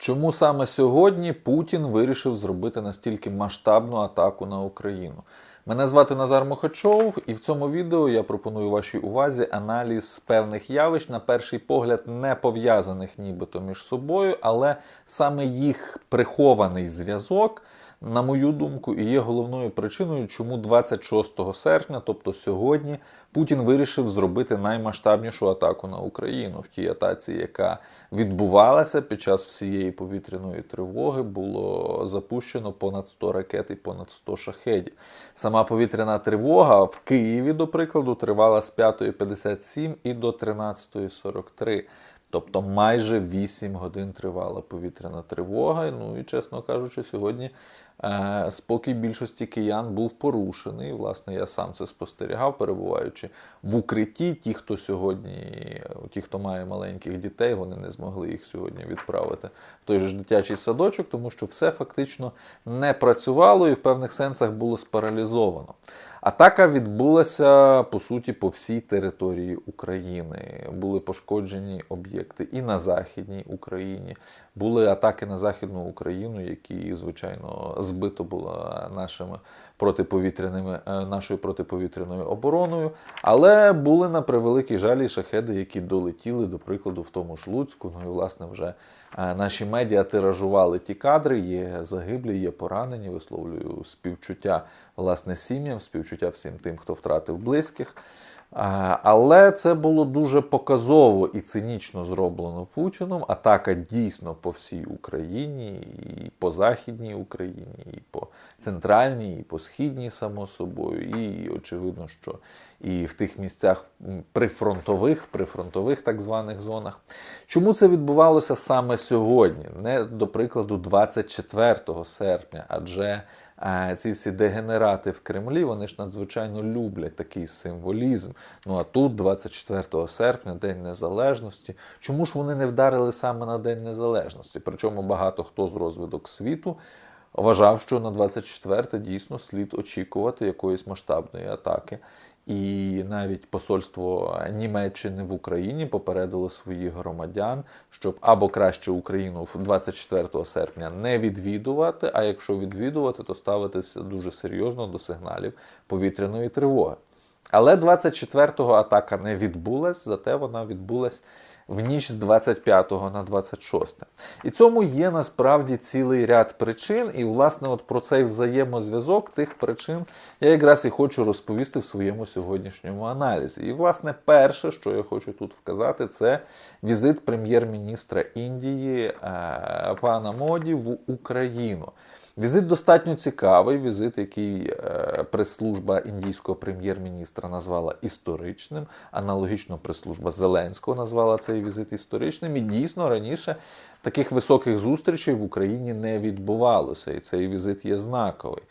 Чому саме сьогодні Путін вирішив зробити настільки масштабну атаку на Україну? Мене звати Назар Мохачов, і в цьому відео я пропоную вашій увазі аналіз певних явищ, на перший погляд, не пов'язаних нібито між собою, але саме їх прихований зв'язок, на мою думку, і є головною причиною, чому 26 серпня, тобто сьогодні, Путін вирішив зробити наймасштабнішу атаку на Україну. В тій атаці, яка відбувалася під час всієї повітряної тривоги, було запущено понад 100 ракет і понад 100 шахедів. Сама повітряна тривога в Києві, до прикладу, тривала з 5.57 і до 13.43. Тобто майже 8 годин тривала повітряна тривога. Ну і, чесно кажучи, сьогодні спокій більшості киян був порушений. Власне, я сам це спостерігав, перебуваючи в укритті. Ті, хто сьогодні, ті, хто має маленьких дітей, вони не змогли їх сьогодні відправити в той же ж дитячий садочок, тому що все фактично не працювало і в певних сенсах було спаралізовано. Атака відбулася по суті по всій території України. Були пошкоджені об'єкти і на Західній Україні. Були атаки на Західну Україну, які, звичайно, збито було нашими протиповітряними е, нашою протиповітряною обороною. Але були на превеликий жаль і шахеди, які долетіли, до прикладу, в тому ж Луцьку. Ну і власне вже е, наші медіа тиражували ті кадри. Є загиблі, є поранені. Висловлюю співчуття власне сім'ям, співчуття всім тим, хто втратив близьких. Але це було дуже показово і цинічно зроблено Путіном. Атака дійсно по всій Україні, і по Західній Україні, і по центральній, і по східній, само собою. І очевидно, що і в тих місцях прифронтових, в прифронтових так званих зонах. Чому це відбувалося саме сьогодні? Не до прикладу, 24 серпня, адже ці всі дегенерати в Кремлі, вони ж надзвичайно люблять такий символізм. Ну а тут, 24 серпня, День Незалежності. Чому ж вони не вдарили саме на День Незалежності? Причому багато хто з розвиток світу вважав, що на 24 дійсно слід очікувати якоїсь масштабної атаки. І навіть посольство Німеччини в Україні попередило своїх громадян, щоб або краще Україну 24 серпня не відвідувати, а якщо відвідувати, то ставитися дуже серйозно до сигналів повітряної тривоги. Але 24-го атака не відбулась, зате вона відбулась в ніч з 25 на 26. І цьому є насправді цілий ряд причин. І, власне, от про цей взаємозв'язок тих причин я якраз і хочу розповісти в своєму сьогоднішньому аналізі. І, власне, перше, що я хочу тут вказати, це візит прем'єр-міністра Індії е, пана Моді в Україну. Візит достатньо цікавий. Візит, який е, прес-служба індійського прем'єр-міністра назвала історичним. Аналогічно прес-служба Зеленського назвала цей візит історичним. І дійсно раніше таких високих зустрічей в Україні не відбувалося, і цей візит є знаковий.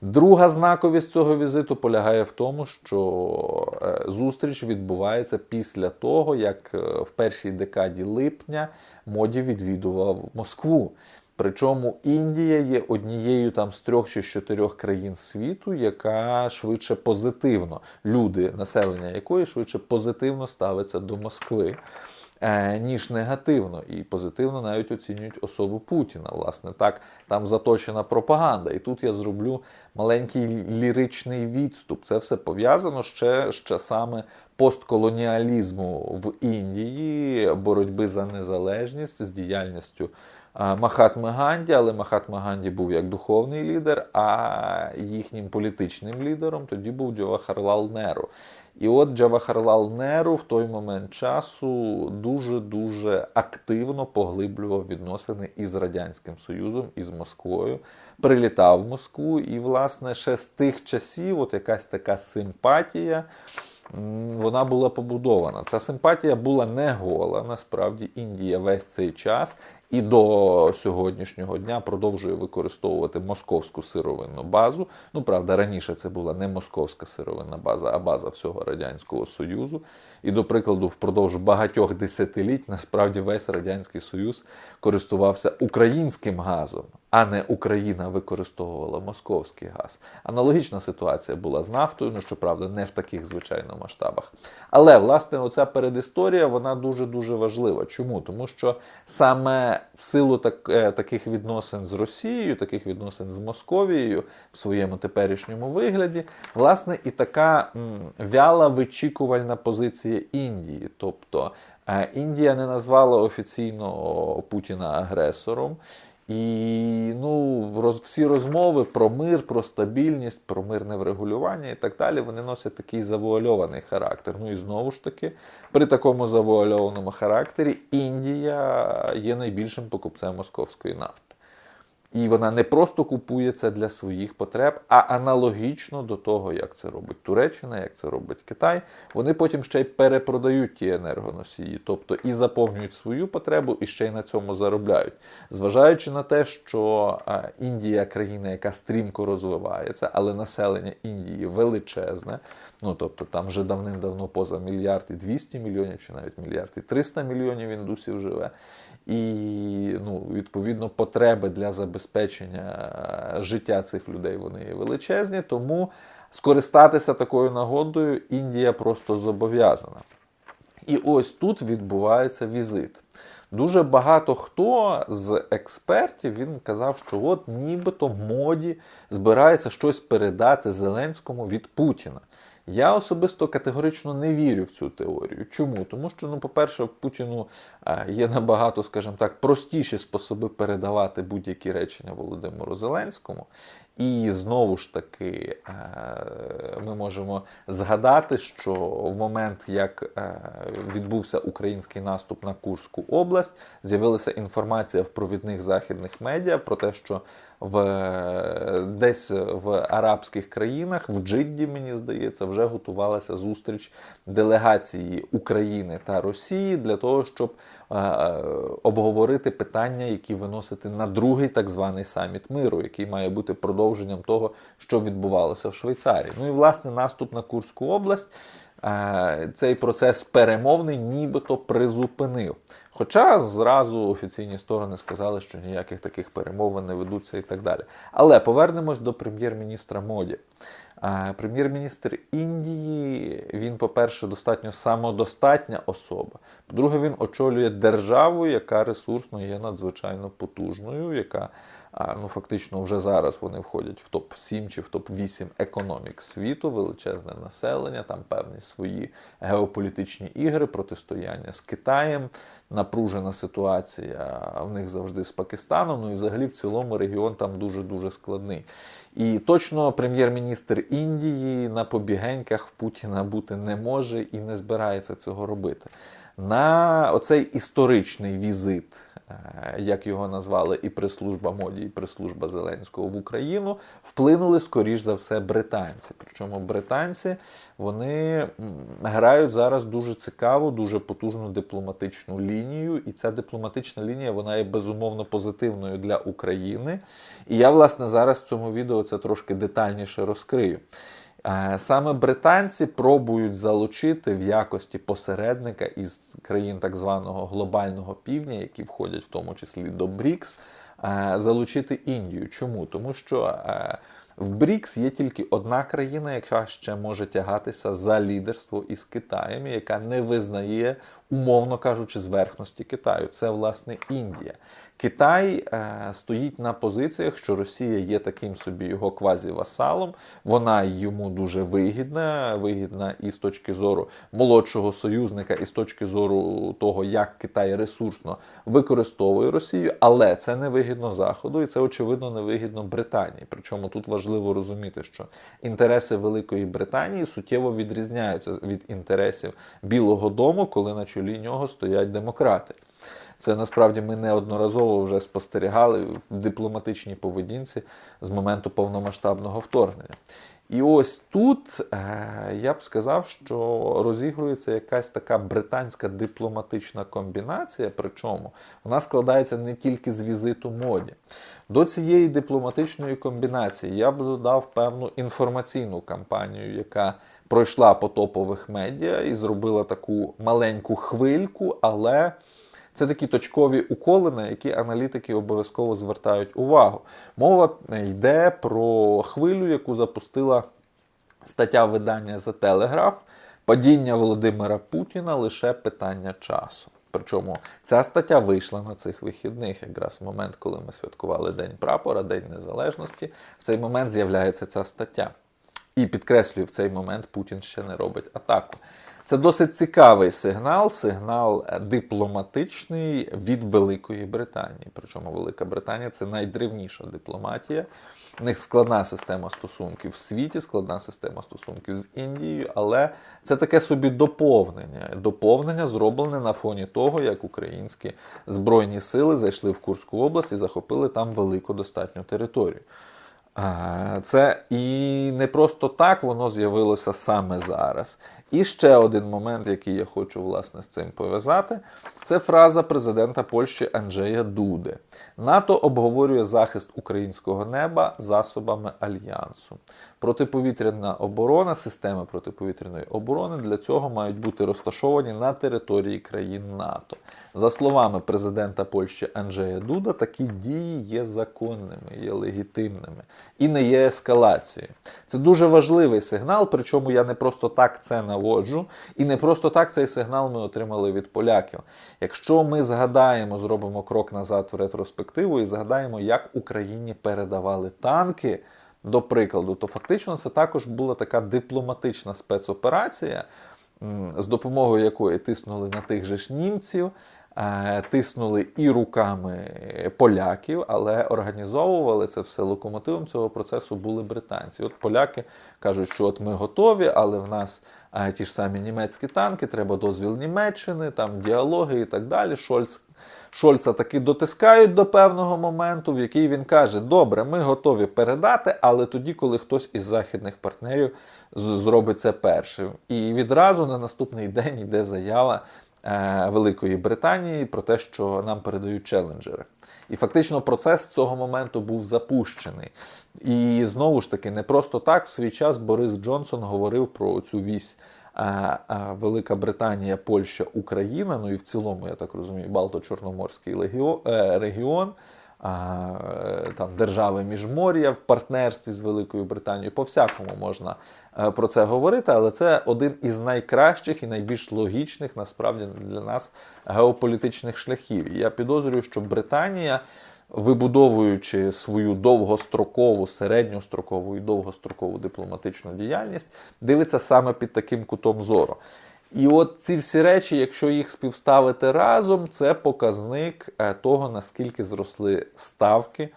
Друга знаковість цього візиту полягає в тому, що е, зустріч відбувається після того, як е, в першій декаді липня моді відвідував Москву. Причому Індія є однією там з трьох чи з чотирьох країн світу, яка швидше позитивно, люди, населення якої швидше позитивно ставиться до Москви. е, Ніж негативно і позитивно навіть оцінюють особу Путіна. Власне, так там заточена пропаганда. І тут я зроблю маленький ліричний відступ. Це все пов'язано ще з часами постколоніалізму в Індії, боротьби за незалежність з діяльністю Махатми Ганді, але Махатма Ганді був як духовний лідер, а їхнім політичним лідером тоді був Джавахарлал Неру. І от Джавахарлал Неру в той момент часу дуже-дуже активно поглиблював відносини із Радянським Союзом, із Москвою, прилітав в Москву, і, власне, ще з тих часів от якась така симпатія вона була побудована. Ця симпатія була не гола. Насправді Індія весь цей час і до сьогоднішнього дня продовжує використовувати московську сировинну базу. Ну, правда, раніше це була не московська сировинна база, а база всього Радянського Союзу. І, до прикладу, впродовж багатьох десятиліть насправді весь Радянський Союз користувався українським газом, а не Україна використовувала московський газ. Аналогічна ситуація була з нафтою, ну щоправда, не в таких звичайно масштабах. Але власне оця передісторія вона дуже дуже важлива. Чому? Тому що саме в силу так, е, таких відносин з Росією, таких відносин з Московією в своєму теперішньому вигляді, власне, і така вяла вичікувальна позиція Індії. Тобто е, Індія не назвала офіційно Путіна агресором. І ну, роз, всі розмови про мир, про стабільність, про мирне врегулювання і так далі, вони носять такий завуальований характер. Ну і знову ж таки, при такому завуальованому характері Індія є найбільшим покупцем московської нафти. І вона не просто купує це для своїх потреб, а аналогічно до того, як це робить Туреччина, як це робить Китай, вони потім ще й перепродають ті енергоносії, тобто і заповнюють свою потребу, і ще й на цьому заробляють. Зважаючи на те, що Індія країна, яка стрімко розвивається, але населення Індії величезне. Ну тобто там вже давним-давно поза мільярд і 200 мільйонів, чи навіть мільярд і 300 мільйонів індусів живе. І ну, відповідно потреби для забезпечення е, життя цих людей вони є величезні. Тому скористатися такою нагодою Індія просто зобов'язана. І ось тут відбувається візит. Дуже багато хто з експертів він казав, що от нібито в моді збирається щось передати Зеленському від Путіна. Я особисто категорично не вірю в цю теорію. Чому? Тому що, ну, по-перше, Путіну е, є набагато, скажімо так, простіші способи передавати будь-які речення Володимиру Зеленському. І знову ж таки е, ми можемо згадати, що в момент, як е, відбувся український наступ на Курську область, з'явилася інформація в провідних західних медіа про те, що в десь в арабських країнах, в Джидді, мені здається, вже готувалася зустріч делегації України та Росії для того, щоб е, обговорити питання, які виносити на другий так званий саміт миру, який має бути продовженням того, що відбувалося в Швейцарії. Ну і власне наступ на Курську область. е, Цей процес перемовний нібито призупинив. Хоча зразу офіційні сторони сказали, що ніяких таких перемовин не ведуться і так далі. Але повернемось до прем'єр-міністра Моді. Е, Прем'єр-міністр Індії, він, по-перше, достатньо самодостатня особа. По-друге, він очолює державу, яка ресурсно є надзвичайно потужною, яка ну, фактично вже зараз вони входять в топ-7 чи в топ-8 економік світу, величезне населення, там певні свої геополітичні ігри, протистояння з Китаєм, напружена ситуація в них завжди з Пакистаном. Ну і взагалі в цілому регіон там дуже-дуже складний. І точно прем'єр-міністр Індії на побігеньках в Путіна бути не може і не збирається цього робити. На оцей історичний візит, е, як його назвали і прес-служба моді, і прес-служба Зеленського в Україну, вплинули скоріш за все британці. Причому британці вони грають зараз дуже цікаву, дуже потужну дипломатичну лінію, і ця дипломатична лінія вона є безумовно позитивною для України. І я, власне, зараз в цьому відео це трошки детальніше розкрию. Е, Саме британці пробують залучити в якості посередника із країн так званого глобального півдня, які входять в тому числі до БРІКС, е, залучити Індію. Чому? Тому що е, в БРІКС є тільки одна країна, яка ще може тягатися за лідерство із Китаєм, яка не визнає, умовно кажучи, зверхності Китаю. Це власне Індія. Китай е, стоїть на позиціях, що Росія є таким собі його квазівасалом. Вона йому дуже вигідна, вигідна і з точки зору молодшого союзника, і з точки зору того, як Китай ресурсно використовує Росію, але це не вигідно Заходу, і це очевидно не вигідно Британії. Причому тут важливо розуміти, що інтереси Великої Британії суттєво відрізняються від інтересів Білого Дому, коли на чолі нього стоять демократи. Це насправді ми неодноразово вже спостерігали в дипломатичній поведінці з моменту повномасштабного вторгнення. І ось тут е, я б сказав, що розігрується якась така британська дипломатична комбінація, причому вона складається не тільки з візиту моді. До цієї дипломатичної комбінації я б додав певну інформаційну кампанію, яка пройшла по топових медіа і зробила таку маленьку хвильку, але. Це такі точкові уколи, на які аналітики обов'язково звертають увагу. Мова йде про хвилю, яку запустила стаття видання за Телеграф. Падіння Володимира Путіна лише питання часу. Причому ця стаття вийшла на цих вихідних, якраз в момент, коли ми святкували День прапора, День Незалежності. В цей момент з'являється ця стаття. І підкреслюю, в цей момент Путін ще не робить атаку. Це досить цікавий сигнал, сигнал е, дипломатичний від Великої Британії. Причому Велика Британія це найдревніша дипломатія. В них складна система стосунків в світі, складна система стосунків з Індією, але це таке собі доповнення. Доповнення зроблене на фоні того, як українські збройні сили зайшли в Курську область і захопили там велику достатню територію. Це і не просто так воно з'явилося саме зараз. І ще один момент, який я хочу власне з цим пов'язати, це фраза президента Польщі Анджея Дуди. НАТО обговорює захист українського неба засобами альянсу. Протиповітряна оборона, системи протиповітряної оборони для цього мають бути розташовані на території країн НАТО. За словами президента Польщі Анджея Дуда, такі дії є законними, є легітимними і не є ескалацією. Це дуже важливий сигнал, причому я не просто так це наводжу, і не просто так цей сигнал ми отримали від поляків. Якщо ми згадаємо, зробимо крок назад в ретроспективу і згадаємо, як Україні передавали танки. До прикладу, то фактично це також була така дипломатична спецоперація, з допомогою якої тиснули на тих же ж німців, тиснули і руками поляків, але організовували це все локомотивом цього процесу були британці. От поляки кажуть, що от ми готові, але в нас е, ті ж самі німецькі танки, треба дозвіл Німеччини, там діалоги і так далі. Шольц Шольца таки дотискають до певного моменту, в який він каже: Добре, ми готові передати, але тоді, коли хтось із західних партнерів зробить це першим. І відразу на наступний день йде заява е, Великої Британії про те, що нам передають челенджери. І фактично процес цього моменту був запущений. І знову ж таки, не просто так в свій час Борис Джонсон говорив про цю вісь. е, е, Велика Британія, Польща, Україна, ну і в цілому, я так розумію, Балто-Чорноморський е, регіон, е, там держави міжмор'я в партнерстві з Великою Британією. По всякому можна е, про це говорити, але це один із найкращих і найбільш логічних насправді для нас геополітичних шляхів. І я підозрюю, що Британія. Вибудовуючи свою довгострокову, середньострокову і довгострокову дипломатичну діяльність, дивиться саме під таким кутом зору. І от ці всі речі, якщо їх співставити разом, це показник е, того, наскільки зросли ставки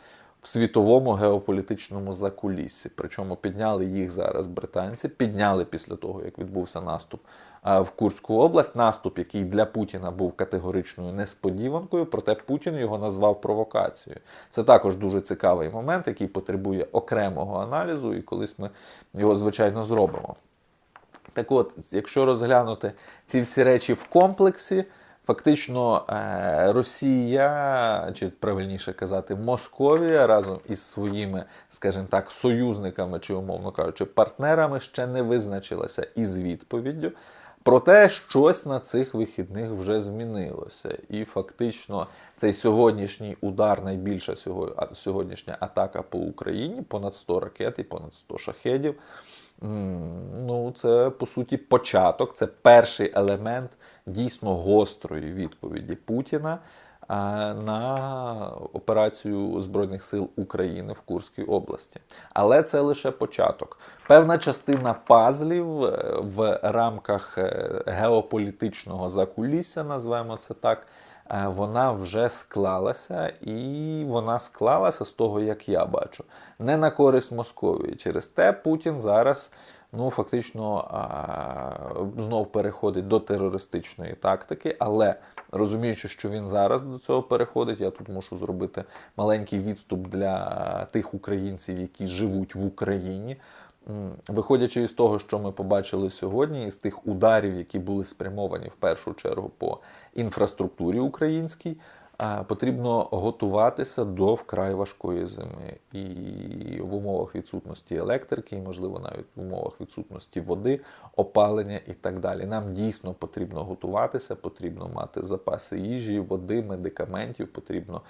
в світовому геополітичному закуліссі. Причому підняли їх зараз британці, підняли після того, як відбувся наступ е, в Курську область. Наступ, який для Путіна був категоричною несподіванкою, проте Путін його назвав провокацією. Це також дуже цікавий момент, який потребує окремого аналізу, і колись ми його звичайно зробимо. Так от, якщо розглянути ці всі речі в комплексі, фактично е, Росія, чи правильніше казати, Московія разом із своїми, скажімо так, союзниками чи, умовно кажучи, партнерами ще не визначилася із відповіддю. Проте щось на цих вихідних вже змінилося. І фактично цей сьогоднішній удар, найбільша сьогоднішня атака по Україні, понад 100 ракет і понад 100 шахедів. Ну, це по суті початок, це перший елемент дійсно гострої відповіді Путіна на операцію Збройних сил України в Курській області. Але це лише початок. Певна частина пазлів е, в рамках е, геополітичного закулісся, назвемо це так. Е, Вона вже склалася, і вона склалася з того, як я бачу, не на користь Московії. Через те Путін зараз ну фактично знов переходить до терористичної тактики, але розуміючи, що він зараз до цього переходить, я тут мушу зробити маленький відступ для тих українців, які живуть в Україні. Виходячи із того, що ми побачили сьогодні, із тих ударів, які були спрямовані в першу чергу по інфраструктурі українській, потрібно готуватися до вкрай важкої зими. І в умовах відсутності електрики, і, можливо, навіть в умовах відсутності води, опалення і так далі. Нам дійсно потрібно готуватися, потрібно мати запаси їжі, води, медикаментів, потрібно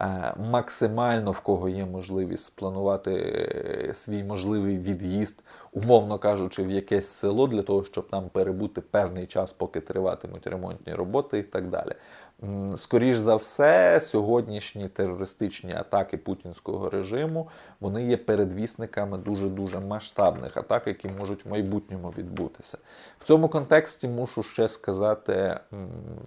е, максимально в кого є можливість спланувати е, свій можливий від'їзд, умовно кажучи, в якесь село для того, щоб нам перебути певний час, поки триватимуть ремонтні роботи і так далі. Скоріш за все, сьогоднішні терористичні атаки путінського режиму вони є передвісниками дуже дуже масштабних атак, які можуть в майбутньому відбутися. В цьому контексті мушу ще сказати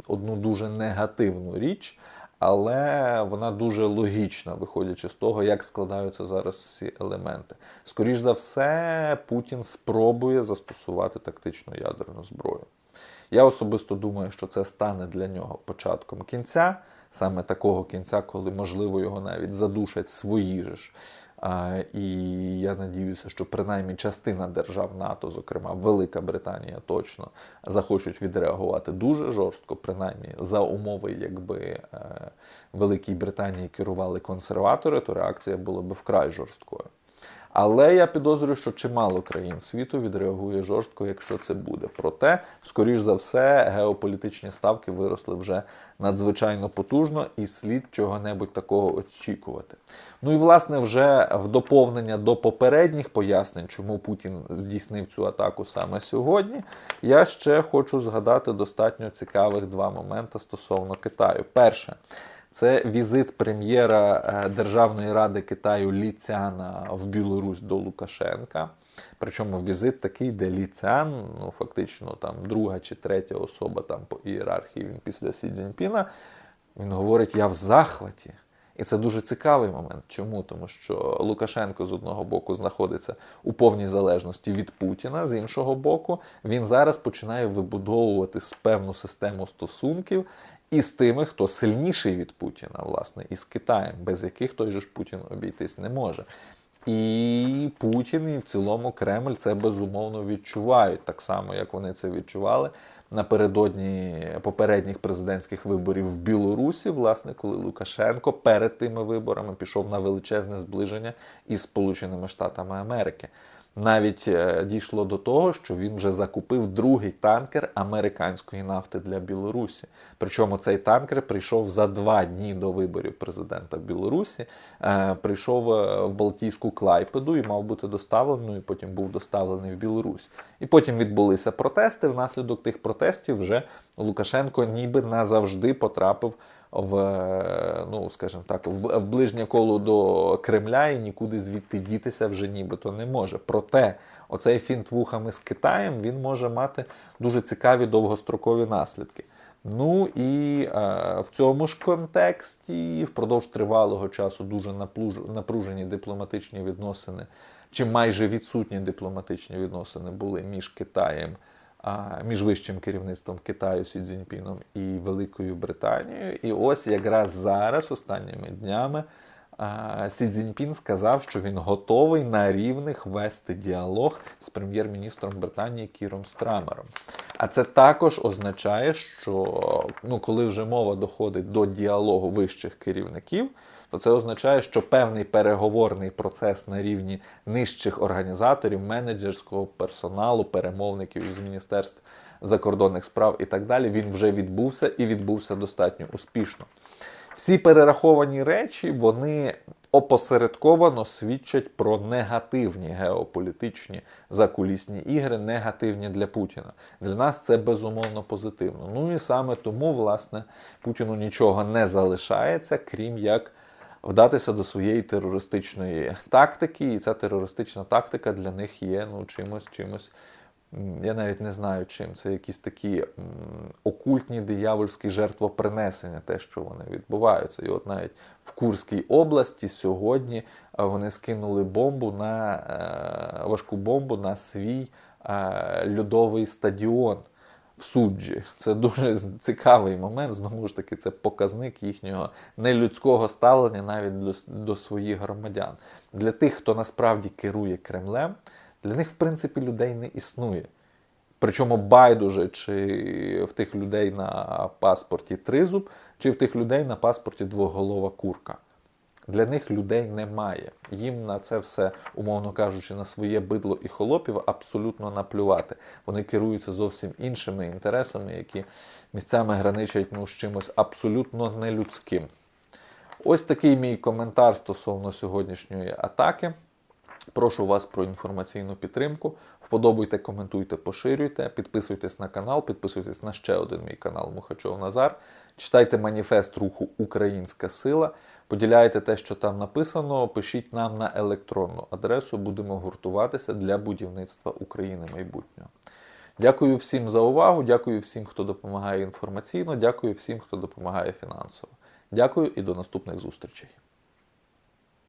одну дуже негативну річ. Але вона дуже логічна, виходячи з того, як складаються зараз всі елементи. Скоріш за все, Путін спробує застосувати тактичну ядерну зброю. Я особисто думаю, що це стане для нього початком кінця, саме такого кінця, коли, можливо, його навіть задушать свої ж. І я надіюся, що принаймні частина держав НАТО, зокрема Велика Британія, точно захочуть відреагувати дуже жорстко, принаймні за умови, якби е, Великій Британії керували консерватори, то реакція була би вкрай жорсткою. Але я підозрюю, що чимало країн світу відреагує жорстко, якщо це буде. Проте, скоріш за все, геополітичні ставки виросли вже надзвичайно потужно, і слід чого-небудь такого очікувати. Ну і власне, вже в доповнення до попередніх пояснень, чому Путін здійснив цю атаку саме сьогодні, я ще хочу згадати достатньо цікавих два моменти стосовно Китаю. Перше. Це візит прем'єра е, Державної ради Китаю Ліцяна в Білорусь до Лукашенка. Причому візит такий, де Ліцян, ну фактично там друга чи третя особа там по ієрархії він після Сі Цзіньпіна, він говорить: я в захваті. І це дуже цікавий момент. Чому? Тому що Лукашенко з одного боку знаходиться у повній залежності від Путіна, з іншого боку, він зараз починає вибудовувати певну систему стосунків із тими, хто сильніший від Путіна, власне, і з Китаєм, без яких той же ж Путін обійтись не може. І Путін, і в цілому Кремль це безумовно відчувають, так само, як вони це відчували напередодні попередніх президентських виборів в Білорусі, власне, коли Лукашенко перед тими виборами пішов на величезне зближення із Сполученими Штатами Америки. Навіть е, дійшло до того, що він вже закупив другий танкер американської нафти для Білорусі. Причому цей танкер прийшов за два дні до виборів президента Білорусі. Е, прийшов е, в Балтійську Клайпеду і мав бути доставлений, ну і потім був доставлений в Білорусь. І потім відбулися протести. Внаслідок тих протестів вже Лукашенко ніби назавжди потрапив в, ну скажімо так, в, ближнє коло до Кремля і нікуди звідти дітися вже нібито не може. Проте оцей фінт вухами з Китаєм він може мати дуже цікаві довгострокові наслідки. Ну і е, в цьому ж контексті впродовж тривалого часу дуже напружені дипломатичні відносини, чи майже відсутні дипломатичні відносини були між Китаєм між вищим керівництвом Китаю Сі Цзіньпіном і Великою Британією. І ось якраз зараз, останніми днями, Сі Цзіньпін сказав, що він готовий на рівних вести діалог з прем'єр-міністром Британії Кіром Страмером. А це також означає, що ну, коли вже мова доходить до діалогу вищих керівників, то це означає, що певний переговорний процес на рівні нижчих організаторів, менеджерського персоналу, перемовників з міністерств закордонних справ і так далі, він вже відбувся і відбувся достатньо успішно. Всі перераховані речі, вони опосередковано свідчать про негативні геополітичні закулісні ігри, негативні для Путіна. Для нас це безумовно позитивно. Ну і саме тому, власне, Путіну нічого не залишається, крім як вдатися до своєї терористичної тактики, і ця терористична тактика для них є ну, чимось чимось. Я навіть не знаю чим. Це якісь такі окультні диявольські жертвопринесення, те, що вони відбуваються. І от навіть в Курській області сьогодні е, вони скинули бомбу на е, важку бомбу на свій е, льодовий стадіон в суджі. Це дуже цікавий момент. Знову ж таки, це показник їхнього нелюдського ставлення навіть до, до своїх громадян. Для тих, хто насправді керує Кремлем, для них, в принципі, людей не існує. Причому байдуже, чи в тих людей на паспорті тризуб, чи в тих людей на паспорті двоголова курка. Для них людей немає. Їм на це все, умовно кажучи, на своє бидло і холопів абсолютно наплювати. Вони керуються зовсім іншими інтересами, які місцями граничать ну, з чимось абсолютно нелюдським. Ось такий мій коментар стосовно сьогоднішньої атаки. Прошу вас про інформаційну підтримку. Вподобайте, коментуйте, поширюйте, підписуйтесь на канал, підписуйтесь на ще один мій канал Мухачов Назар. Читайте маніфест руху Українська сила. Поділяйте те, що там написано. Пишіть нам на електронну адресу. Будемо гуртуватися для будівництва України майбутнього. Дякую всім за увагу. Дякую всім, хто допомагає інформаційно. Дякую всім, хто допомагає фінансово. Дякую і до наступних зустрічей.